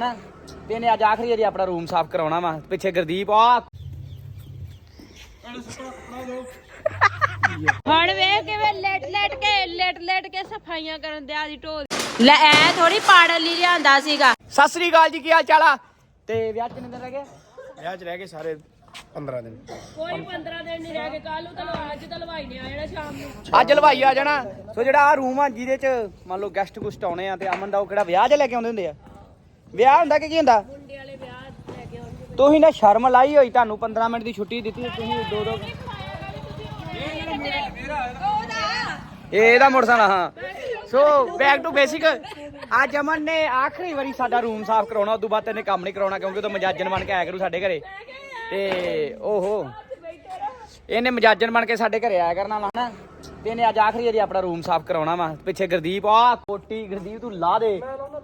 ਨਾ ਤੇ ਇਹਨੇ ਅੱਜ ਆਖਰੀ ਵਾਰੀ ਆਪਣਾ ਰੂਮ ਸਾਫ਼ ਕਰਾਉਣਾ ਵਾ ਪਿੱਛੇ ਗੁਰਦੀਪ ਆ। ਹੁਣ ਵੇਖ ਕਿਵੇਂ ਲੇਟ ਲੇਟ ਕੇ ਲੇਟ ਲੇਟ ਕੇ ਸਫਾਈਆਂ ਕਰਨ ਦੇ ਆਦੀ ਢੋਲ। ਲੈ ਐ ਥੋੜੀ ਪਾੜਨ ਲਈ ਲਿਆਂਦਾ ਸੀਗਾ। ਸਤਿ ਸ੍ਰੀ ਅਕਾਲ ਜੀ ਕੀ ਹਾਲ ਚਾਲ ਆ? ਤੇ ਵਿਆਹ ਚ ਕਿੰਨੇ ਦਿਨ ਰਹਿ ਗਏ? ਵਿਆਹ 'ਚ ਰਹਿ ਗਏ ਸਾਰੇ 15 ਦਿਨ। ਕੋਈ 15 ਦਿਨ ਨਹੀਂ ਰਹਿ ਗਏ। ਕੱਲ ਨੂੰ ਤਾਂ ਅੱਜ ਤਾਂ ਲਵਾਈ ਆ ਜਿਹੜਾ ਸ਼ਾਮ ਨੂੰ। ਅੱਜ ਹਲਵਾਈ ਆ ਜਾਣਾ। ਸੋ ਜਿਹੜਾ ਆ ਰੂਮ ਆ ਜਿਹਦੇ ਚ ਮੰਨ ਲਓ ਗੈਸਟ ਗੁਸਟ ਆਉਣੇ ਆ ਤੇ ਅਮਨ ਦਾ ਉਹ ਕਿਹੜਾ ਵਿਆਹ 'ਚ ਲੈ ਕੇ ਆਉਂਦੇ ਹੁੰਦੇ ਆ? ਵਿਆਹ ਹੁੰਦਾ ਕਿ ਕੀ ਹੁੰਦਾ? ਮੁੰਡੇ ਵਾਲੇ ਵਿਆਹ ਲੈ ਕੇ ਆਉਣਗੇ ਤੁਸੀਂ ਨਾ ਸ਼ਰਮ ਲਾਈ ਹੋਈ ਤੁਹਾਨੂੰ 15 ਮਿੰਟ ਦੀ ਛੁੱਟੀ ਦਿੱਤੀ ਤੁਸੀਂ ਦੋ ਦੋ ਇਹ ਇਹਦਾ ਮੋਟਰਸਾਈਕਲ ਹਾਂ। ਸੋ ਬੈਕ ਟੂ ਬੇਸਿਕ ਅੱਜ ਅਮਨ ਨੇ ਆਖਰੀ ਵਾਰੀ ਸਾਡਾ ਰੂਮ ਸਾਫ਼ ਕਰਾਉਣਾ ਉਦੋਂ ਬਾਅਦ ਇਹਨੇ ਕੰਮ ਨਹੀਂ ਕਰਾਉਣਾ ਕਿਉਂਕਿ ਉਹ ਤਾਂ ਮਜਾਜਨ ਬਣ ਕੇ ਆਇਆ ਕਰੂ ਸਾਡੇ ਘਰੇ। ਤੇ ਓਹੋ। ਇਹਨੇ ਮਜਾਜਨ ਬਣ ਕੇ ਸਾਡੇ ਘਰੇ ਆਇਆ ਕਰਨਾ ਵਾ ਨਾ ਤੇ ਇਹਨੇ ਅੱਜ ਆਖਰੀ ਵਾਰੀ ਆਪਣਾ ਰੂਮ ਸਾਫ਼ ਕਰਾਉਣਾ ਵਾ। ਪਿੱਛੇ ਗੁਰਦੀਪ ਆ ਕੋਟੀ ਗੁਰਦੀਪ ਤੂੰ ਲਾ ਦੇ।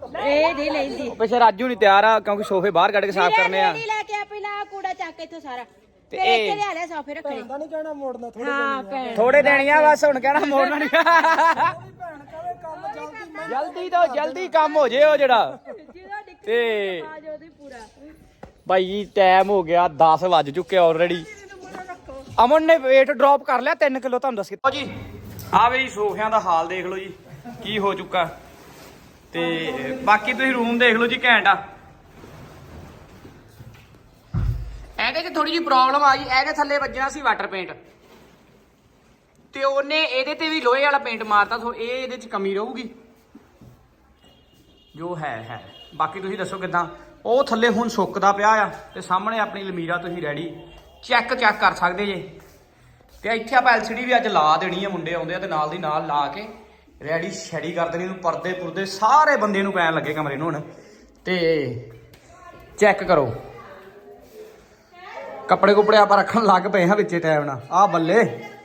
ਇਹ ਨਹੀਂ ਲੈਂਦੀ। ਉਹ ਪਿੱਛੇ ਰਾਜੂ ਨਹੀਂ ਤਿਆਰ ਆ ਕਿਉਂਕਿ ਸੋਫੇ ਬਾਹਰ ਕੱਢ ਕੇ ਸਾਫ਼ ਕਰਨੇ ਆ। ਲੈ ਕੇ ਆ ਪਹਿਲਾਂ ਕੂੜਾ ਚੱਕ ਇੱਥੋਂ ਸਾਰਾ। ਤੇ ਇਹ- ਇੱਥੇ ਲਿਆ ਲਿਆ ਸੋਫੇ ਰੱਖਣੇ। ਨਹੀਂ ਕਹਿਣਾ ਮੋੜਨਾ ਥੋੜੀ ਹਾਂ ਭੈਣ। ਥੋੜੇ ਦੇਣੀਆਂ ਬਸ ਹੁਣ ਕਹਿਣਾ ਮੋੜਨਾ ਨਹੀਂ। ਜਲਦੀ ਤੋਂ ਜਲਦੀ ਕੰਮ ਹੋ ਜੇ ਉਹ ਜਿਹੜਾ। ਤੇ ਭਾਈ ਜੀ ਟਾਈਮ ਹੋ ਗਿਆ 10 ਵੱਜ ਚੁੱਕੇ ਆਲਰੇਡੀ ਅਮਨ ਨੇ weight ਡ੍ਰੌਪ ਕਰ ਲਿਆ 3 ਕਿਲੋ ਤੁਹਾਨੂੰ ਦੱਸ ਕੇ ਜੀ ਆ ਵੀ ਸੋਫਿਆਂ ਦਾ ਹਾਲ ਦੇਖ ਲਓ ਜੀ ਕੀ ਹੋ ਚੁੱਕਾ। ਤੇ ਬਾਕੀ ਤੁਸੀਂ ਰੂਮ ਦੇਖ ਲਓ ਜੀ ਘੈਂਟ ਆ। ਇਹਦੇ 'ਚ ਥੋੜੀ ਜਿਹੀ ਪ੍ਰੋਬਲਮ ਆਈ ਇਹਦੇ ਥੱਲੇ ਵੱਜਣਾ ਸੀ ਵਾਟਰ ਪੇਂਟ ਤੇ ਉਹਨੇ ਇਹਦੇ ਤੇ ਵੀ ਲੋਹੇ ਵਾਲਾ ਪੇਂਟ ਮਾਰਤਾ, ਸੋ ਇਹ ਇਹਦੇ 'ਚ ਕਮੀ ਰਹੂਗੀ। ਜੋ ਹੈ ਹੈ। ਬਾਕੀ ਤੁਸੀਂ ਦੱਸੋ ਕਿਦਾਂ? ਉਹ ਥੱਲੇ ਹੁਣ ਸੁੱਕਦਾ ਪਿਆ ਆ, ਤੇ ਸਾਹਮਣੇ ਆਪਣੀ ਲਮੀਰਾ ਤੁਸੀਂ ਰੈਡੀ ਚੈੱਕ ਚੈੱਕ ਕਰ ਸਕਦੇ ਜੇ। ਤੇ ਇੱਥੇ ਆਪਾਂ ਐਲਸੀਡੀ ਵੀ ਅੱਜ ਲਾ ਦੇਣੀ ਆ, ਮੁੰਡੇ ਆਉਂਦੇ ਆ ਤੇ ਨਾਲ ਦੀ ਨਾਲ ਲਾ ਕੇ। ਰੈਡੀ ਸ਼ੈਡੀ ਕਰ ਦੇਣੀ ਨੂੰ ਪਰਦੇ ਪੁਰਦੇ ਸਾਰੇ ਬੰਦੇ ਨੂੰ ਪੈਣ ਲੱਗੇ ਕਮਰੇ ਨੂੰ ਹੁਣ। ਤੇ ਚੈੱਕ ਕਰੋ। ਕੱਪੜੇ ਕੁਪੜੇ ਆਪਾਂ ਰੱਖਣ ਲੱਗ ਪਏ ਹਾਂ ਵਿੱਚੇ ਟਾਈਮ ਨਾਲ। ਆ ਬੱਲੇ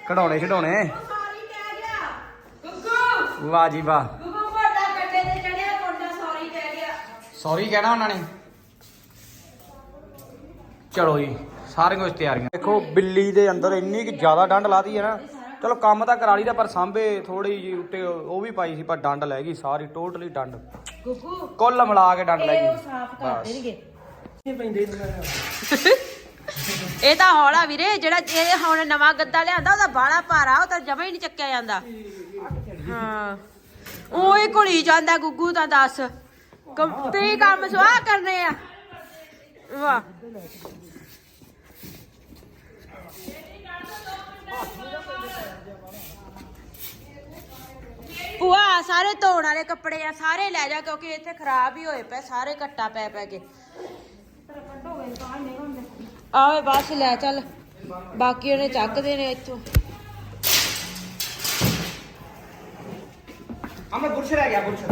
ਕਢਾਉਣੇ ਛਡਾਉਣੇ ਵਾਹ ਜੀ ਵਾਹ। ਸੌਰੀ ਕਹਿਣਾ ਉਹਨਾਂ ਨੇ। ਚਲੋ ਜੀ ਸਾਰੇ ਕੁਝ ਤਿਆਰੀਆਂ। ਦੇਖੋ ਬਿੱਲੀ ਦੇ ਅੰਦਰ ਇੰਨੀ ਕਿ ਜ਼ਿਆਦਾ ਡੰਡ ਲਾਦੀ ਹੈ ਨਾ। ਚਲੋ ਕੰਮ ਤਾਂ ਕਰਾ ਲਈਦਾ ਪਰ ਸਾਂਭੇ ਥੋੜੀ ਜੀ ਉੱਤੇ ਉਹ ਵੀ ਪਾਈ ਸੀ ਪਰ ਡੰਡ ਲੈ ਗਈ ਸਾਰੀ ਟੋਟਲੀ ਡੰਡ। ਕੁੱਲ ਮਿਲਾ ਕੇ ਡੰਡ ਲੈ ਗਈ। ਸਾਫ਼ ਕਰ ਬਸ। ਦੇਣਗੇ। ਇਹ ਤਾਂ ਹੌਲਾ ਵੀਰੇ ਜਿਹੜਾ ਇਹ ਹੁਣ ਨਵਾਂ ਗੱਦਾ ਲਿਆਂਦਾ ਉਹਦਾ ਬਾਲਾ ਭਾਰਾ ਉਹ ਤਾਂ ਜਮਾ ਹੀ ਨਹੀਂ ਚੱਕਿਆ ਜਾਂਦਾ। ਹਾਂ। ਉਹ ਹੀ ਘੁਲੀ ਜਾਂਦਾ ਗੁੱਗੂ ਤਾਂ ਦੱਸ। ਕੰਪੀ ਕੰਮ ਸਵਾਹ ਕਰਨੇ ਆ। ਵਾਹ। ਭੂਆ ਸਾਰੇ ਧੋਣ ਵਾਲੇ ਕੱਪੜੇ ਆ ਸਾਰੇ ਲੈ ਜਾ ਕਿਉਂਕਿ ਇੱਥੇ ਖਰਾਬ ਹੀ ਹੋਏ ਪਏ ਸਾਰੇ ਕੱਟਾ ਪੈ ਪੈ ਕੇ। ਆਵੇ ਬਸ ਲੈ ਚੱਲ। ਬਾਕੀ ਉਹਨੇ ਚੱਕਦੇ ਨੇ ਇੱਥੋਂ। ਅਮਰ ਬੁਰਸ਼ ਰਹਿ ਗਿਆ ਬੁਰਸ਼।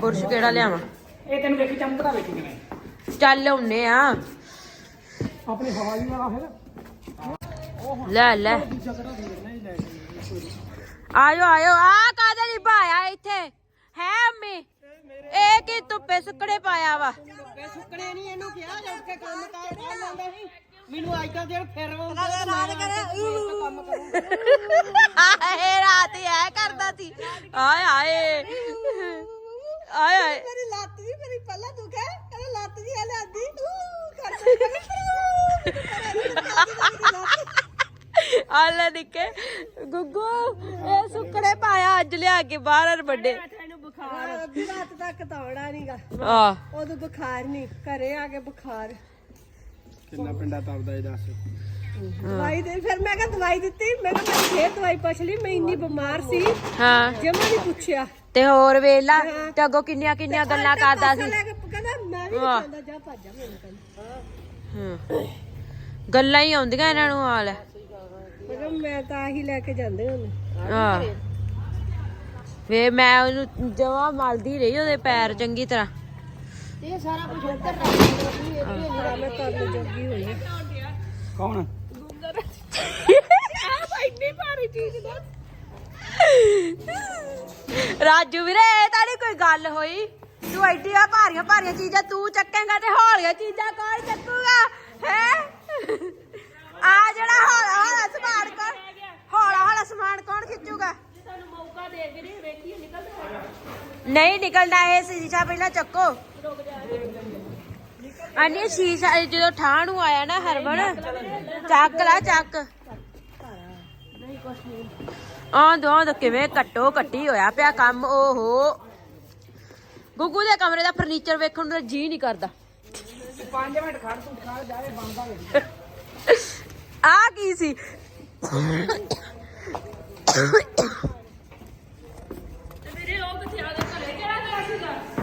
ਬੁਰਸ਼ ਕਿਹੜਾ ਲਿਆਵਾਂ? ਇਹ ਤੈਨੂੰ ਵੇਖੀ ਚਮਕਦਾ ਵੇਖੀ ਕਿਵੇਂ। ਚੱਲ ਹੁੰਨੇ ਆ। ਆਪਣੀ ਹਵਾਈ ਵਾਲਾ ਹੈ ਲੈ ਲੈ। ਆਇਓ ਆਇਓ। ਆ ਕਾਦੇ ਲਈ ਪਾਇਆ ਇੱਥੇ? ਹੈ ਅੰਮੀ? ਇਹ ਕੀ ਧੁੱਪੇ ਸੁੱਕੜੇ ਪਾਇਆ ਵਾ? ਸੁੱਕਣੇ ਨਹੀਂ ਇਹਨੂੰ ਕਿਹਾ ਜਦ ਕੇ ਕੰਮ ਕਾਰ ਕਰ ਲੈਂਦਾ ਸੀ। ਮੈਨੂੰ ਅੱਜ ਕੱਲ ਜਿਹੜਾ ਫਿਰ ਆਉਂਦਾ ਰਾਤ ਕੰਮ ਕਰੂੰਗਾ। ਆਏ ਰਾਤ ਹੀ ਐ ਕਰਦਾ ਸੀ। ਆਏ ਆਏ। ਆਏ ਆਏ। ਮੇਰੀ ਲੱਤ ਜੀ ਮੇਰੀ ਪਹਿਲਾਂ ਦੁਖੇ ਕਹਿੰਦਾ ਲੱਤ ਜੀ ਹਲੇ ਆਲਾ ਨਿੱਕੇ। ਗੁੱਗੂ ਇਹ ਸੁੱਕੜੇ ਪਾਇਆ ਅੱਜ ਲਿਆ ਕੇ ਬਾਹਰ ਵੱਡੇ। ਬੁਖਾਰ। ਅੱਧੀ ਰਾਤ ਤੱਕ ਦੌੜਾ ਨਹੀਂਗਾ ਆ ਉਦੋਂ ਬੁਖਾਰ ਨਹੀਂ ਘਰੇ ਆ ਕੇ ਬੁਖਾਰ। ਕਿੰਨਾ ਪਿੰਡਾ ਤਪਦਾ ਇਹ ਦੱਸ। ਦਵਾਈ ਦੇ ਫਿਰ ਮੈਂ ਕਿਹਾ ਦਵਾਈ ਦਿੱਤੀ ਮੈਂ ਕਿਹਾ ਮੈਂ ਫੇਰ ਦਵਾਈ ਪੁੱਛ ਲਈ ਮੈਂ ਇੰਨੀ ਬਿਮਾਰ ਸੀ। ਹਾਂ। ਜਮਾ ਨਹੀਂ ਪੁੱਛਿਆ। ਤੇ ਹੋਰ ਵੇਲਾ ਤੇ ਅੱਗੋਂ ਕਿੰਨੀਆਂ ਕਿੰਨੀਆਂ ਗੱਲਾਂ ਕਰਦਾ ਸੀ। ਲੈ ਕੇ ਕਹਿੰਦਾ ਮੈਂ ਵੀ ਵਾਹ। ਜਾਂਦਾ ਜਾ ਭੱਜ ਜਾ ਮੈਨੂੰ ਕਹਿੰਦਾ। ਹਾਂ। ਗੱਲਾਂ ਹੀ ਆਉਂਦੀਆਂ ਇਹਨਾਂ ਨੂੰ ਹਾਲ ਕਿਹਾ ਮੈਂ ਤਾਂ ਆਹੀ ਲੈ ਕੇ ਜਾਂਦੇ ਹੁਣ। ਆ ਵੇ ਮੈਂ ਉਹਨੂੰ ਜਮਾ ਮਲਦੀ ਰਹੀ ਉਹਦੇ ਪੈਰ ਚੰਗੀ ਤਰ੍ਹਾਂ। ਇਹ ਸਾਰਾ ਕੁਝ ਉੱਧਰ ਰੱਖ ਦਿੱਤੀ ਇਹ ਮੈਂ ਕਰਨ ਜੋਗੀ ਹੋਈ ਹਾਂ ਕੌਣ? ਇੰਨੀ ਭਾਰੀ ਚੀਜ਼ ਦਾ ਰਾਜੂ ਵੀਰੇ ਕੋਈ ਗੱਲ ਹੋਈ। ਤੂੰ ਐਡੀਆਂ ਭਾਰੀਆਂ ਭਾਰੀਆਂ ਚੀਜ਼ਾਂ ਤੂੰ ਚੱਕੇਂਗਾ ਤੇ ਹੌਲੀਆਂ ਚੀਜ਼ਾਂ ਕੌਣ ਚੱਕੂਗਾ? ਹੈ? ਆ ਜਿਹੜਾ ਹੌਲਾ ਹੌਲਾ ਸਮਾਨ ਕੌਣ ਹੌਲਾ ਹੌਲਾ ਸਮਾਨ ਕੌਣ ਖਿੱਚੂਗਾ? ਨਹੀਂ ਨਿਕਲਦਾ ਇਹ ਸੀਸਾ ਪਹਿਲਾਂ ਚੱਕੋ। ਅਨੇ ਸ਼ੀਸ਼ਾ ਇਹ ਜਦੋਂ ਠਾਹ ਨੂੰ ਆਇਆ ਨਾ ਹਰਮਨ ਚੱਕ ਲਾ ਚੱਕ। ਆਂ ਦੋ ਦੋ ਕਿਵੇਂ ਕੱਟੋ ਕੱਟੀ ਹੋਇਆ ਪਿਆ ਕੰਮ ਓਹੋ। ਗੁੱਗੂ ਦੇ ਕਮਰੇ ਦਾ ਫਰਨੀਚਰ ਵੇਖਣ ਨੂੰ ਤਾਂ ਜੀ ਨਹੀਂ ਕਰਦਾ। 5 ਮਿੰਟ ਖੜ ਤੂੰ ਖੜ ਜਾਏ ਬੰਦਾ ਆ ਕੀ ਸੀ?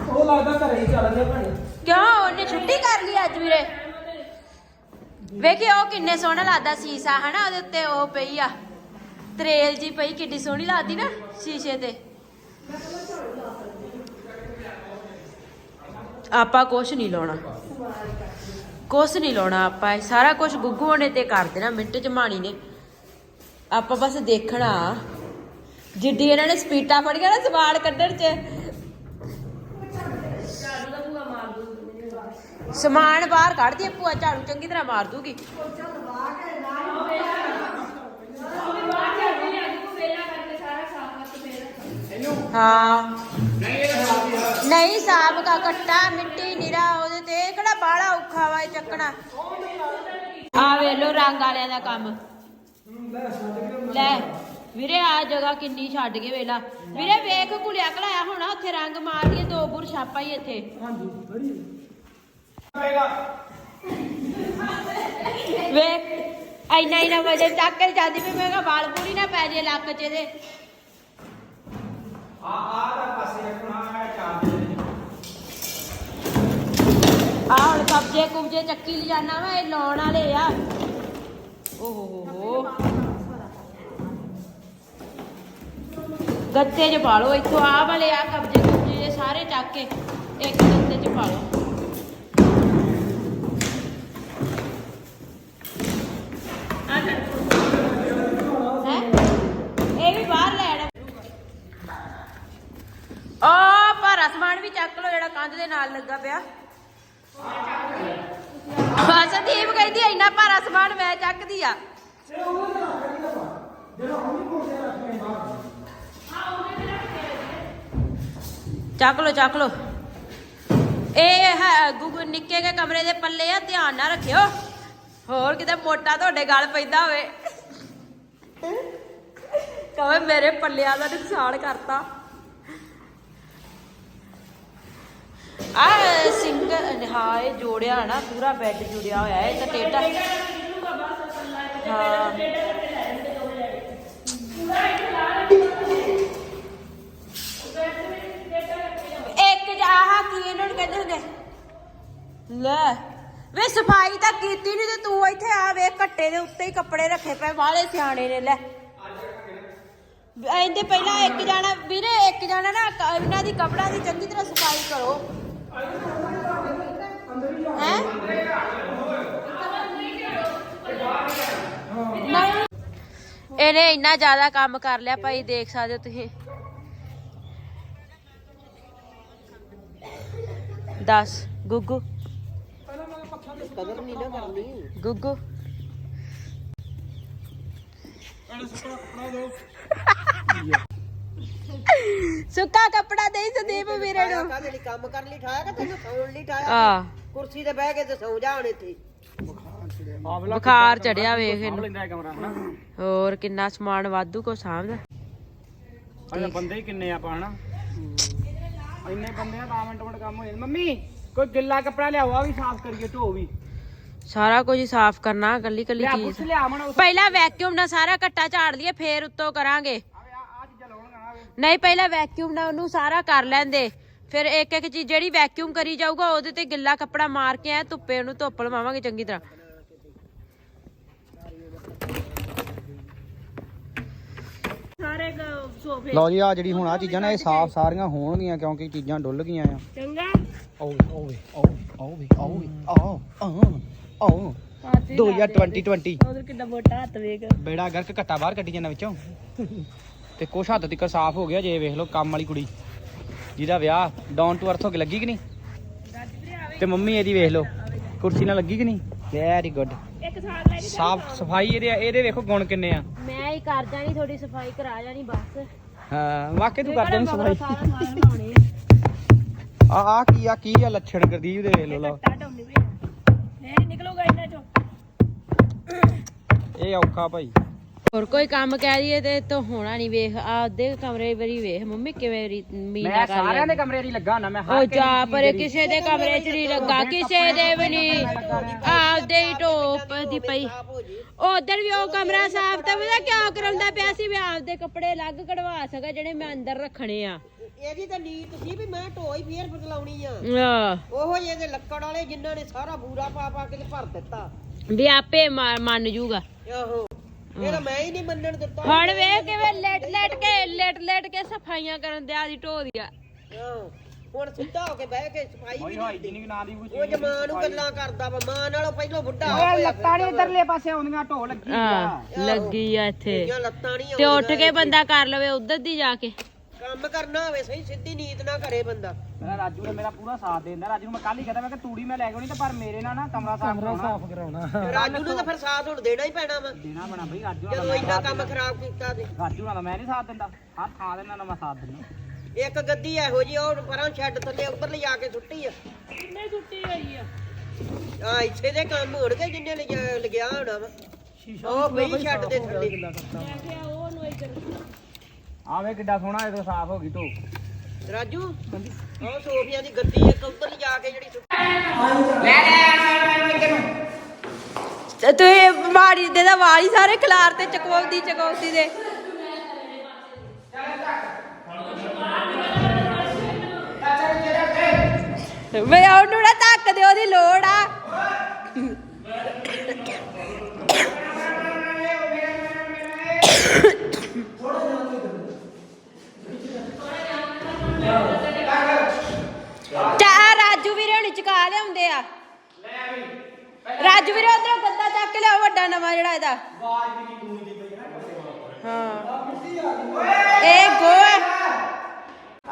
ਉਹ ਲੱਗਦਾ ਘਰੇ ਹੀ ਚੱਲ ਗਿਆ ਭਾਣੇ ਕਿਉਂ? ਉਹਨੇ ਛੁੱਟੀ ਕਰ ਲਈ ਅੱਜ ਵੀਰੇ। ਵੇਖੀ ਉਹ ਕਿੰਨੇ ਸੋਹਣਾ ਲੱਗਦਾ ਸੀਸਾ ਹਨਾ? ਉਹਦੇ ਉੱਤੇ ਉਹ ਪਈ ਆ। ਤਰੇਲ ਜੀ ਪਈ ਕਿੱਡੀ ਸੋਹਣੀ ਲੱਗਦੀ ਨਾ ਸ਼ੀਸ਼ੇ ਤੇ। ਆਪਾਂ ਕੁਛ ਨਹੀਂ ਲਾਉਣਾ। ਕੁਛ ਨਹੀਂ ਲਾਉਣਾ ਆਪਾਂ, ਇਹ ਸਾਰਾ ਕੁਝ ਗੁੱਗੂ ਨੇ ਤੇ ਕਰ ਦੇਣਾ, ਮਿੰਟ ਚ ਮਾਣੀ ਨੇ। ਆਪਾਂ ਬਸ ਦੇਖਣਾ। ਜਿੱਡੀ ਇਹਨਾਂ ਨੇ ਸਪੀਟਾ ਫੜ ਗਿਆ ਨਾ ਸਵਾਲ ਕੱਢਣ ਚ। ਸਮਾਨ ਬਾਹਰ ਕੱਢ ਦੀ ਭੂਆ ਝਾੜੂ ਚੰਗੀ ਤਰ੍ਹਾਂ ਮਾਰ ਦੂਗੀ। ਹਾਂ। ਨਹੀਂ ਸਾਬ ਦਾ ਕੱਟਾ, ਮਿੱਟੀ ਨਿਰਾ ਕਿਹੜਾ ਬਾਹਲਾ ਔਖਾ ਵਾ ਇਹ ਚੱਕਣਾ? ਆ ਵੇ ਲੋ ਰੰਗ ਵਾਲਿਆਂ ਦਾ ਕੰਮ। ਲੈ ਵੀਰੇ ਆ ਜਗ੍ਹਾ ਕਿੰਨੀ ਛੱਡ ਕੇ ਵੇਲਾ। ਵੀਰੇ ਵੇਖ ਕੁਲਿਆ ਕਲਾਇਆ ਹੋਣਾ ਉੱਥੇ ਰੰਗ ਮਾਰ ਲਈਏ ਦੋ ਬੁਰ ਛਾਪਾ ਹੀ ਇੱਥੇ। ਵੇਖ ਐਨਾ ਹੀ ਨਾ ਵਜਨ ਚੱਕ ਕੇ ਜਾਂਦੀ ਵੀ ਮੈਂ ਕਿਹਾ ਵਾਲ ਪੂਰੀ ਨਾ ਪੈ ਜੇ ਲੱਕ ਚ ਇਹਦੇ। ਆ ਹੁਣ ਕਬਜੇ ਕੁਬਜੇ ਚੱਕੀ ਲੈ ਵਾ, ਇਹ ਲਾਉਣ ਵਾਲੇ ਆ। ਓ ਹੋ ਹੋ ਗੱਤੇ 'ਚ ਪਾ ਲਓ, ਇੱਥੋਂ ਆ ਵਾਲੇ ਆ ਕਬਜੇ ਕੁਬਜੇ ਜਿਹੇ ਸਾਰੇ ਚੱਕ ਕੇ, ਇੱਕ ਗੱਤੇ 'ਚ ਪਾ ਲਓ। ਬਾਹਰ ਲੈ ਆਣਾ ਆ ਭਾਰਾ ਸਮਾਨ ਵੀ ਚੱਕ ਲਓ, ਜਿਹੜਾ ਕੰਧ ਦੇ ਨਾਲ ਲੱਗਾ ਪਿਆ। ਹਾਂ ਕਹਿੰਦੀ ਇੰਨਾ ਭਾਰਾ ਸਮਾਨ ਮੈਂ ਚੱਕਦੀ ਆ। ਚੱਕ ਲਓ ਚੱਕ ਲਓ। ਇਹ ਹੈ, ਗੁੱਗੂ ਨਿੱਕੇ ਕੇ ਕਮਰੇ ਦੇ ਪੱਲੇ ਆ, ਧਿਆਨ ਨਾਲ ਰੱਖਿਓ। ਹੋਰ ਕਿਤੇ ਮੋਟਾ ਤੁਹਾਡੇ ਗਲ ਪੈਂਦਾ ਹੋਵੇ। ਕਹੇ ਮੇਰੇ ਪੱਲਿਆਂ ਦਾ ਨੁਕਸਾਨ ਕਰਤਾ। ਆ ਸਿੰਘ ਹਾਂ ਇਹ ਜੋੜਿਆ ਨਾ, ਪੂਰਾ ਬੈੱਡ ਜੁੜਿਆ ਹੋਇਆ ਹੈ ਤਾਂ ਟੇਢਾ ਹਾਂ। ਇੱਕ ਆਹ ਕੀ ਇਹਨਾਂ ਨੂੰ ਕਹਿੰਦੇ ਹੁੰਦੇ? ਲੈ, ਵੇ ਸਫ਼ਾਈ ਤਾਂ ਕੀਤੀ ਨਹੀਂ ਤੇ ਤੂੰ ਇੱਥੇ ਆ ਵੇ ਕੱਟੇ ਦੇ ਉੱਤੇ ਹੀ ਕੱਪੜੇ ਰੱਖੇ ਪਏ, ਵਾਲੇ ਸਿਆਣੇ ਨੇ, ਲੈ। ਇਹਦੇ ਪਹਿਲਾਂ ਇੱਕ ਜਾਣਾ, ਵੀਰੇ ਇੱਕ ਜਾਣਾ ਨਾ ਇਹਨਾਂ ਦੀ ਕਪੜਾ ਦੀ ਚੰਗੀ ਤਰ੍ਹਾਂ ਸਫ਼ਾਈ ਕਰੋ। ਇਹਨੇ ਇੰਨਾ ਜ਼ਿਆਦਾ ਕੰਮ ਕਰ ਲਿਆ ਭਾਈ, ਦੇਖ ਸਕਦੇ ਹੋ ਤੁਸੀਂ। ਦੱਸ, ਗੁੱਗੂ। ਕਦਰ ਨਹੀਂ ਨਾ ਕਰਨੀ ਗੁੱਗੂ ਸੁੱਕਾ ਕੱਪੜਾ ਦੇ ਸੰਦੀਪ ਵੀਰੇ ਨੂੰ। ਕਾਹਦੇ ਲਈ ਕੰਮ ਕਰਨ ਲਈ ਠਾਇਆ ਕਿ ਤੈਨੂੰ ਸੌਣ ਲਈ ਠਾਇਆ? ਆ। ਕੁਰਸੀ ਤੇ ਬਹਿ ਕੇ ਤੇ ਸੌ ਜਾ ਹੁਣ ਇੱਥੇ। ਬੁਖਾਰ ਚੜਿਆ ਵੇਖ ਇਹਨੂੰ। ਲੈਂਦਾ ਇਹ ਕਮਰਾ ਹਨਾ? ਹੋਰ ਕਿੰਨਾ ਸਮਾਨ ਵਾਧੂ ਕੋ ਸਾਂਭਦਾ ਅਜਾ ਬੰਦੇ ਹੀ ਕਿੰਨੇ ਆਪਾਂ ਹਨਾ? ਇੰਨੇ ਬੰਦੇ ਆ 10 ਮਿੰਟ ਮਿੰਟ ਕੰਮ ਹੋ ਜਾਂਦਾ ਮੰਮੀ ਕੋਈ ਗਿੱਲਾ ਕੱਪੜਾ ਲਿਆਓ ਆ ਵੀ ਸਾਫ਼ ਕਰੀਏ ਢੋ ਵੀ। ਸਾਰਾ ਕੁਝ ਹੀ ਸਾਫ਼ ਕਰਨਾ ਕੱਲੀ ਕੱਲੀ ਲਿਆ ਚੀਜ਼। ਪੁੱਛ ਲਿਆ ਮਣਾ ਪਹਿਲਾਂ ਵੈਕਿਊਮ ਨਾਲ ਸਾਰਾ ਕੱਟਾ ਝਾੜ ਲਈਏ ਫੇਰ ਉੱਤੋਂ ਕਰਾਂਗੇ। ਆ ਆ ਨਹੀਂ ਪਹਿਲਾਂ ਵੈਕਿਊਮ ਨਾਲ ਉਹਨੂੰ ਸਾਰਾ ਕਰ ਲੈਂਦੇ। ਫਿਰ ਇੱਕ ਇੱਕ ਚੀਜ਼ ਜਿਹੜੀ ਵੈਕਿਊਮ ਕਰੀ ਜਾਊਗਾ ਉਹਦੇ ਤੇ ਗਿੱਲਾ ਕੱਪੜਾ ਮਾਰ ਕੇ ਐ ਧੁੱਪੇ ਉਹਨੂੰ ਧੁੱਪ ਲਵਾਵਾਂਗੇ ਚੰਗੀ ਤਰ੍ਹਾਂ। ਸਾਰੇ ਸੋਫੇ ਲਓ ਜੀ ਆ ਜਿਹੜੀ ਹੁਣ ਆ ਚੀਜ਼ਾਂ ਨੇ ਇਹ ਸਾਫ਼ ਸਾਰੀਆਂ ਹੋਣਗੀਆਂ ਕਿਉਂਕਿ ਚੀਜ਼ਾਂ ਡੁੱਲ ਗਈਆਂ ਆ। ਚੰਗਾ? ਓਏ ਓਏ ਓਏ ਆਓ ਆਓ ਆਓ 2020 ਉਧਰ ਕਿੰਨਾ ਮੋਟਾ ਹੱਥ ਵੇਖ। ਬੇੜਾ ਗਰਕ ਘੱਟਾ ਬਾਹਰ ਕੱਢੀ ਜਾਂਦਾ ਵਿੱਚੋਂ। ਤੇ ਕੁਛ ਹੱਦ ਤੱਕ ਸਾਫ਼ ਹੋ ਗਿਆ ਜੇ ਵੇਖ ਲਓ ਕੰਮ ਵਾਲੀ ਕੁੜੀ। ਜਿਹਦਾ ਵਿਆਹ ਡਾਊਨ ਟੂ ਅਰਥ ਹੋ ਕੇ ਲੱਗੀ ਕਿ ਨਹੀਂ? ਤੇ ਮੰਮੀ ਇਹਦੀ ਵੇਖ ਲਓ ਕੁਰਸੀ ਨਾਲ ਲੱਗੀ ਕਿ ਨਹੀਂ? ਵੈਰੀ ਗੁੱਡ ਲੈ ਸਾਫ਼ ਸਫ਼ਾਈ ਇਹਦੇ ਇਹਦੇ ਵੇਖੋ ਗੁਣ ਕਿੰਨੇ ਆ। ਮੈਂ ਹੀ ਕਰ ਜਾਣੀ ਥੋੜੀ ਸਫ਼ਾਈ ਕਰਾ ਜਾਣੀ ਬਸ। ਹਾਂ ਵਾਕਈ ਤੂੰ ਕਰ ਦੇਣੀ ਸਫ਼ਾਈ। ਆ। ਆ ਕੀ ਆ ਕੀ ਆ ਲੱਛਣ ਗੁਰਦੀਪ ਦੇ ਵੇਖ ਲਓ ਲਓ। ਟਾਟਾ ਹੁੰਦੀ ਵੀ ਇਹ ਨਿਕਲੂਗਾ ਇਹਨਾਂ ਚੋਂ। ਇਹ ਔਖਾ ਭਾਈ। ਹੋਰ ਕੋਈ ਕੰਮ ਕਹਿ ਦਈਏ ਤੇ ਤਾਂ ਹੋਣਾ ਨਹੀਂ ਵੇਖ ਆਪਦੇ ਕਮਰੇ ਵਰੀ ਵੇਖ ਮੰਮੀ ਕਿਵੇਂ ਰੀ- ਮੀਨਾ ਮੈਂ ਕਰ ਸਾਰਿਆਂ ਦੇ ਕਮਰੇ ਹੀ ਲੱਗਾ ਹੁੰਦਾ ਮੈਂ ਹਰ ਉਹ ਕਿਸੇ ਜਾ ਪਰ ਕਿਸੇ ਦੇ ਕਮਰੇ 'ਚ ਨਹੀਂ ਲੱਗਾ ਕਿਸੇ ਦੇ ਵੀ ਨਹੀਂ ਆਪਦੇ ਹੀ ਟੋਪ ਦੀ ਪਈ। ਉਧਰ ਵੀ ਉਹ ਕਮਰਾ ਸਾਫ਼ ਤਾਂ ਪਤਾ ਕਿਉਂ ਕਰਾਉਂਦਾ ਪਿਆ ਸੀ? ਵੀ ਆਪਦੇ ਕੱਪੜੇ ਅਲੱਗ ਕਢਵਾ ਸਕਾਂ ਜਿਹੜੇ ਮੈਂ ਅੰਦਰ ਰੱਖਣੇ ਆ। ਇਹਦੀ ਤਾਂ ਨੀਤ ਸੀ ਵੀ ਮੈਂ ਢੋਈ ਫੇਰ ਬਦਲਾਉਣੀ ਆ। ਆਹ, ਉਹੋ ਜਿਹੇ ਦੇ ਲੱਕੜ ਵਾਲੇ ਜਿਨ੍ਹਾਂ ਨੇ ਸਾਰਾ ਬੂਰਾ ਪਾ ਪਾ ਕੇ ਤੇ ਭਰ ਦਿੱਤਾ। ਵੀ ਆਪੇ ਮਾ- ਮੰਨ ਜੂਗਾ। ਆਹੋ। ਇਹ ਤਾਂ ਮੈਂ ਹੀ ਨਹੀਂ ਮੰਨਣ ਦਿੱਤਾ। ਹੁਣ ਵੇਖ ਕਿਵੇਂ ਲੇਟ ਲੇਟ ਕੇ ਲੇਟ ਲੇਟ ਕੇ ਸਫਾਈਆਂ ਕਰਨ ਦਿਆ ਦੀ ਢੋ ਦੀਆਂ। ਆਹੋ ਹੁਣ ਸਿੱਧਾ ਹੋ ਕੇ ਬਹਿ ਕੇ ਸਫ਼ਾਈ ਵੀ ਨਹੀਂ ਜਿੰਨੀ ਕੁ ਨਾ ਦੀ ਕੋਈ ਉਹ ਜਮਾਨ ਨੂੰ ਗੱਲਾਂ ਕਰਦਾ ਵਾ ਮਾਂ ਨਾਲੋਂ ਪਹਿਲਾਂ ਬੁੱਢਾ ਓਏ ਲੱਤਾਂ ਨਹੀਂ ਇਧਰਲੇ ਪਾਸੇ ਆਉਂਦੀਆਂ ਢੋ ਲੱਗੀ ਆ। ਆ ਲੱਗੀ ਆ ਇੱਥੇ। ਲੱਤਾਂ ਨਹੀਂ ਤੇ ਉੱਠ ਕੇ ਬੰਦਾ ਕਰ ਲਵੇ ਉਧਰ ਦੀ ਜਾ ਕੇ। ਕੰਮ ਕਰਨਾ ਹੋਵੇ ਸਹੀ ਸਿੱਧੀ ਨੀਤ ਨਾ ਕਰੇ ਬੰਦਾ। ਮੇਰਾ ਰਾਜੂ ਨੇ ਮੇਰਾ ਪੂਰਾ ਸਾਥ ਦੇਂਦਾ। ਰਾਜੂ ਨੂੰ ਮੈਂ ਕੱਲ ਹੀ ਕਹਿੰਦਾ ਮੈਂ ਕਿ ਤੂੜੀ ਮੈਂ ਲੈ ਕੇ ਆਉਣੀ ਤੇ ਪਰ ਮੇਰੇ ਨਾਲ ਨਾ ਕਮਰਾ ਸਾਫ਼ ਕਰਾਉਣਾ। ਰਾਜੂ ਨੂੰ ਤਾਂ ਫਿਰ ਸਾਥ ਹੁਣ ਦੇਣਾ ਹੀ ਪੈਣਾ ਵਾ। ਦੇਣਾ ਬਣਾ ਬਈ ਰਾਜੂ ਨਾਲ ਜਦੋਂ ਇੰਨਾ ਕੰਮ ਖਰਾਬ ਕੀਤਾ ਤੇ। ਰਾਜੂ ਨਾਲ ਮੈਂ ਨਹੀਂ ਸਾਥ ਦਿੰਦਾ। ਹਰ ਥਾਂ ਦੇ ਨਾਲ ਮੈਂ ਸਾਥ ਦਿੰਦਾ। ਇੱਕ ਗੱਦੀ ਇਹੋ ਜੀ ਉਹ ਪਰਾਂ ਛੱਡ ਥੱਲੇ ਉੱਪਰ ਲਿਜਾ ਕੇ ਸੁੱਟੀ ਆ। ਕਿੰਨੇ ਸੁੱਤੀ ਹੋਈ ਆ? ਆ ਇੱਥੇ ਦੇ ਕੰਮ ਹੋਣਗੇ ਜਿੰਨੇ ਲਿਜਾ- ਲਗਿਆ ਹੋਣਾ ਵਾ। ਉਹ ਪਈ ਛੱਡ ਦੇ ਥੱਲੇ। ਆਵੇ ਕਿੱਡਾ ਸੋਹਣਾ ਇਹ ਤਾਂ ਸਾਫ਼ ਹੋ ਗਈ ਢੋ ਰਾਜੂ ਉਹ ਸੋਫੀਆਂ ਦੀ ਗੱਦੀ ਇੱਕ ਉੱਪਰ ਲਿਜਾ ਕੇ ਜਿਹੜੀ ਸੁੱਟੀ ਤੇ ਤੂੰ ਮਾੜੀ ਦੇ ਦਾ ਵਾਲੀ ਸਾਰੇ ਖਿਲਾਰ ਤੇ ਚਕਵਾਉਂਦੀ ਚਕਵਾਉਂਦੀ ਦੇ। ਵੇ ਉਹਨੂੰ ਨਾ ਧੱਕ ਦੇ ਉਹਦੀ ਲੋੜ ਆ ਚਾ ਰਾਜੂ ਵੀਰੇ ਹੁਣੀ ਚਕਾ ਲਿਆਉਂਦੇ ਆ ਰਾਜੂ ਵੀਰੇ ਉਧਰੋਂ ਗੱਦਾ ਚੱਕ ਕੇ ਲਿਆਓ ਵੱਡਾ ਨਵਾਂ ਜਿਹੜਾ ਇਹਦਾ। ਹਾਂ। ਇਹ ਗੋਆ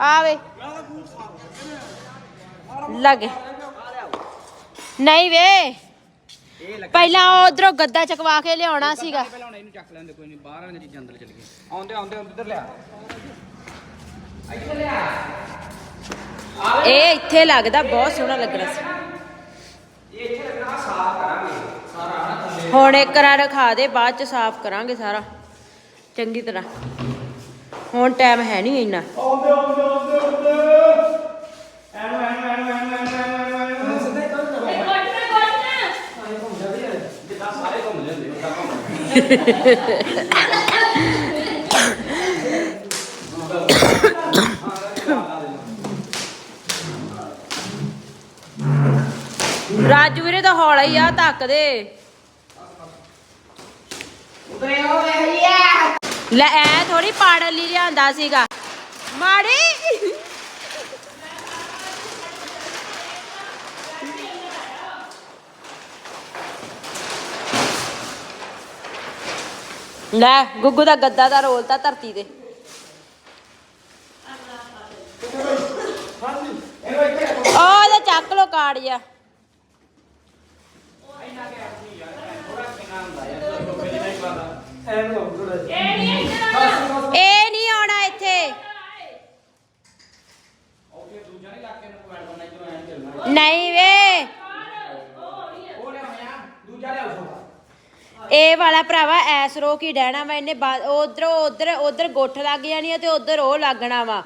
ਆਵੇ ਲੱਗੇ। ਨਹੀਂ ਵੇ। ਪਹਿਲਾਂ ਉਧਰੋਂ ਗੱਦਾ ਚਕਵਾ ਕੇ ਲਿਆਉਣਾ ਸੀਗਾ। ਪਹਿਲਾਂ ਹੁਣ ਇਹਨੂੰ ਚੱਕ ਲੈਂਦੇ ਕੋਈ ਨਹੀਂ ਬਾਹਰ ਵਾਲੀਆਂ ਚੀਜ਼ਾਂ ਅੰਦਰ ਚਲ ਗਏ ਆਉਂਦੇ ਆਉਂਦੇ ਉੱਧਰ ਲਿਆ। ਇਹ ਇੱਥੇ ਲੱਗਦਾ ਬਹੁਤ ਸੋਹਣਾ ਲੱਗਣਾ ਸੀ। ਇਹ ਇੱਥੇ ਲੱਗਣਾ ਸਾਫ਼ ਕਰਾਂਗੇ। ਸਾਰਾ ਨਾ ਥੱਲੇ। ਹੁਣ ਇੱਕ ਰਾਂ ਰਖਾ ਦੇ ਬਾਅਦ ਚ ਸਾਫ਼ ਕਰਾਂਗੇ ਸਾਰਾ। ਚੰਗੀ ਤਰ੍ਹਾਂ। ਹੁਣ ਟਾਈਮ ਹੈ ਨਹੀਂ ਇੰਨਾ। ਆਉਂਦੇ ਆਉਂਦੇ ਆਉਂਦੇ ਆਉਂਦੇ। ਐਨੂੰ ਐਨੂੰ ਐਨੂੰ ਐਨੂੰ ਐਨੂੰ ਐਨੂੰ ਐਨੂੰ ਸਿੱਧੇ ਕੰਮ ਜਿੱਦਾਂ ਸਾਰੇ ਘੁੰਮ ਜਾਂਦੇ ਉਦਾਂ ਘੁੰਮ ਰਾਜੂ ਵੀਰੇ ਤਾਂ ਹੌਲਾ ਹੀ ਆ ਧੱਕ ਦੇ। ਲੈ ਐ ਥੋੜੀ ਪਾੜਨ ਲਈ ਲਿਆਂਦਾ ਸੀਗਾ। ਮਾੜੀ। ਲੈ ਗੁੱਗੂ ਦਾ ਗੱਦਾ ਦਾ ਰੋਲਤਾ ਧਰਤੀ ਤੇ। ਉਹ ਤਾਂ ਚੱਕ ਲੋ ਕਾੜ ਜਾ ਇਹ ਨਹੀਂ ਆਉਣਾ ਇੱਥੇ। ਨਹੀਂ ਵੇ। ਇਹ ਵਾਲਾ ਭਰਾਵਾ, ਐਸ ਰੋ ਕੀ ਡਹਿਣਾ ਵਾ, ਇਹਨੇ ਉਧਰ ਉਧਰ ਉਧਰ ਗੁੱਠ ਲੱਗ ਜਾਣੀ ਆ ਤੇ ਉਧਰ ਉਹ ਲੱਗਣਾ ਵਾ।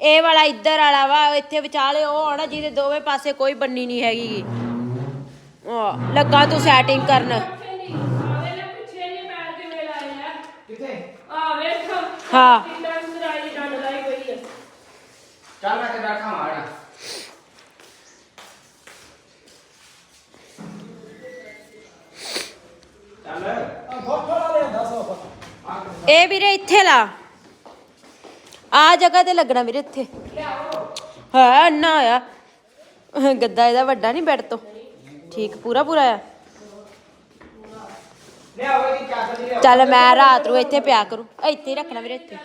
ਇਹ ਵਾਲਾ ਇੱਧਰ ਵਾਲਾ ਵਾ, ਇੱਥੇ ਵਿਚਾਲੇ ਉਹ ਆਉਣਾ ਜਿਹਦੇ ਦੋਵੇਂ ਪਾਸੇ ਕੋਈ ਬੰਨੀ ਨਹੀਂ ਹੈਗੀ। ਲੱਗਾ ਤੂੰ ਸੈਟਿੰਗ ਕਰਨ। ਹਾਂ। ਚੱਲ ਮੈਂ ਤੇ ਬੈਠਾ ਮਾੜਾ। ਚੱਲ। ਇਹ ਵੀਰੇ ਇੱਥੇ ਲਾ। ਆ ਜਗ੍ਹਾ ਤੇ ਲੱਗਣਾ ਵੀਰੇ ਇੱਥੇ। ਹਾਂ ਨਾ ਆ ਗੱਦਾ ਇਹਦਾ ਵੱਡਾ ਨਹੀਂ ਬੈੱਡ ਤੋਂ। ਠੀਕ ਪੂਰਾ ਪੂਰਾ ਆ? ਚੱਲ ਮੈਂ ਰਾਤ ਨੂੰ ਇੱਥੇ ਪਿਆ ਕਰੂੰ। ਇੱਥੇ ਹੀ ਰੱਖਣਾ ਵੀਰੇ ਇੱਥੇ।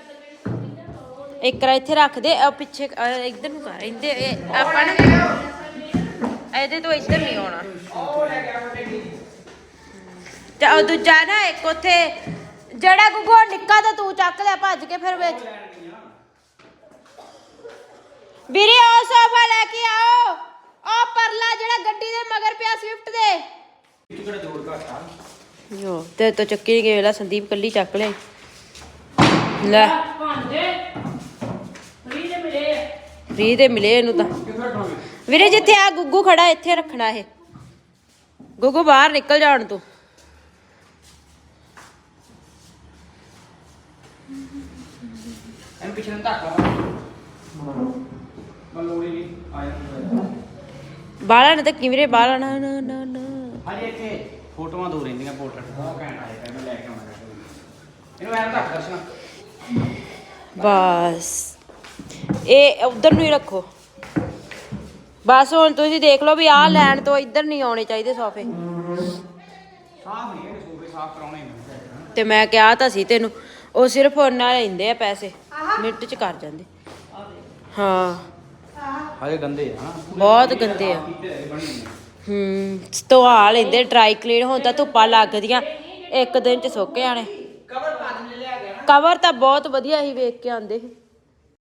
ਇੱਕ ਰਾ ਇੱਥੇ ਰੱਖ ਦੇ ਆ ਪਿੱਛੇ ਅਹ ਇੱਧਰ ਨੂੰ ਕਰ ਇਹਦੇ ਇਹ ਆਪਾਂ ਨਾ ਇਹਦੇ ਤੋਂ ਇੱਧਰ ਨਹੀਂ ਆਉਣਾ। ਤੇ ਉਹ ਦੂਜਾ ਨਾ ਇੱਕ ਉੱਥੇ ਜਿਹੜਾ ਗੁੱਗੂ ਨਿੱਕਾ ਤਾਂ ਤੂੰ ਚੱਕ ਲਿਆ ਭੱਜ ਕੇ ਫਿਰ ਵਿੱਚ। ਵੀਰੇ ਉਹ ਸੋਫਾ ਲੈ ਕੇ ਆਓ। ਉਹ ਪਰਲਾ ਜਿਹੜਾ ਗੱਡੀ ਦੇ ਮਗਰ ਪਿਆ ਸਵਿਫਟ ਦੇ। ਕਿਹੜਾ ਜੋੜ ਘਾਟਾ ਯੋ ਤੇ ਤੋ ਚੱਕੀ ਨਹੀਂ ਗਏ ਲਾ ਸੰਦੀਪ ਕੱਲੀ ਚੱਕ ਲੈ। ਲੈ। ਫ੍ਰੀ ਦੇ ਮਿਲੇ ਇਹਨੂੰ ਤਾਂ। ਵੀਰੇ ਜਿੱਥੇ ਆ ਗੁੱਗੂ ਖੜਾ ਇੱਥੇ ਰੱਖਣਾ ਇਹ। ਗੁੱਗੂ ਬਾਹਰ ਨਿਕਲ ਜਾਣ ਤੂੰ। ਇਹਨੂੰ ਪਿੱਛੇ ਨੂੰ ਧੱਕ ਲਾ। ਮੈਂ ਲੋੜੀ ਨਹੀਂ ਆਇਆ ਬਾਹਲਾ ਨਾ ਤਾਂ ਕਿਵੇਂ ਬਾਹਲਾ ਨਾ ਨਾ ਨਾ ਨਾ। ਹਜੇ ਇੱਥੇ ਫੋਟੋਆਂ ਦੋ ਰਹਿੰਦੀਆਂ ਪੋਰਟਰੇਟ ਬਹੁਤ ਘੈਂਟ ਆਏ ਪਏ ਮੈਂ ਲੈ ਕੇ ਆਉਣਾ ਇਹਨੂੰ ਐਂ ਧੱਕ ਦਰਸ਼ਨਾ। ਬਸ। ਇਹ ਉਧਰ ਨੂੰ ਹੀ ਰੱਖੋ। ਬਸ ਹੁਣ ਤੁਸੀਂ ਦੇਖ ਲਓ ਵੀ ਆਹ ਲੈਣ ਤੋਂ ਇੱਧਰ ਨਹੀਂ ਆਉਣੇ ਚਾਹੀਦੇ ਸੋਫੇ। ਸਾਫ਼ ਨਹੀਂ ਇਹ ਸੋਫੇ ਸਾਫ਼ ਕਰਾਉਣੇ ਨੇ। ਤੇ ਮੈਂ ਕਿਹਾ ਤਾਂ ਸੀ ਤੈਨੂੰ ਉਹ ਸਿਰਫ ਉਹਨਾਂ ਲੈਂਦੇ ਆ ਪੈਸੇ। ਮਿੰਟ ਚ ਕਰ ਜਾਂਦੇ। ਹਾਂ। ਹਜੇ ਗੰਦੇ ਆ ਬਹੁਤ ਗੰਦੇ ਆ। ਹੂੰ ਧੁਆ ਲੈਂਦੇ ਡਰਾਈ ਕਲੀਨ ਹੁਣ ਤਾਂ ਧੁੱਪਾਂ ਲੱਗਦੀਆਂ। ਇੱਕ ਦਿਨ ਚ ਸੁੱਕ ਜਾਣੇ। ਕਵਰ ਪਾ ਦੇ ਲਿਆ ਗਿਆ ਕਵਰ ਤਾਂ ਬਹੁਤ ਵਧੀਆ ਹੀ ਵੇਖ ਕੇ ਆਂਦੇ ਸੀ